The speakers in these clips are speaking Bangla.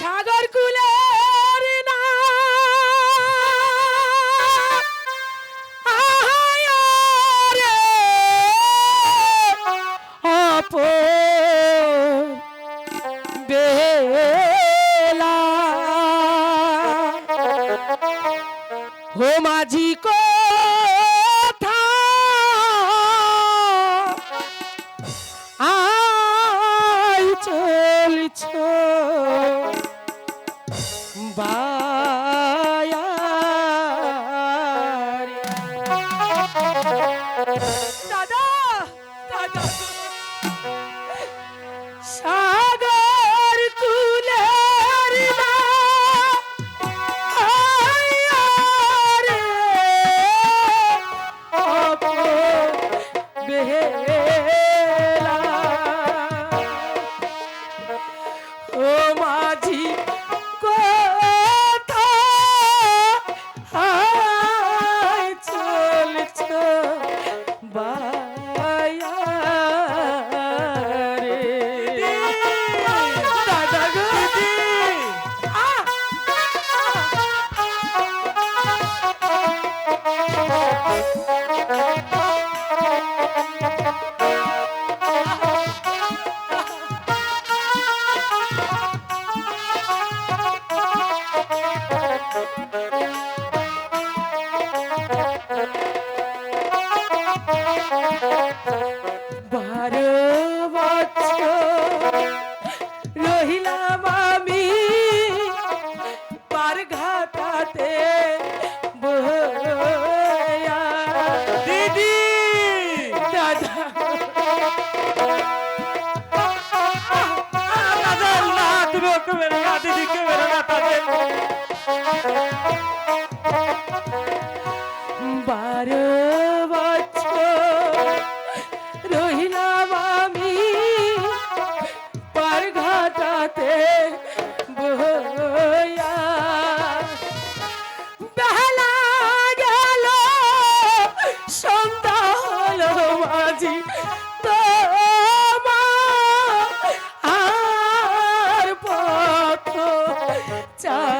সাগর কুলের না। বেলা। ও মাঝি কো দাদা দাদা। বারো বছর রহিলাম আমি পার ঘাটাতে দিদি দাদা দাদা লাখ রকমের দিদিকে Ciao.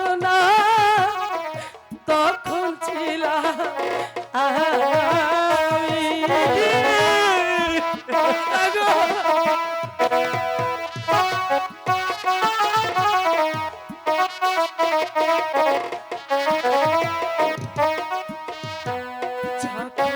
Bye.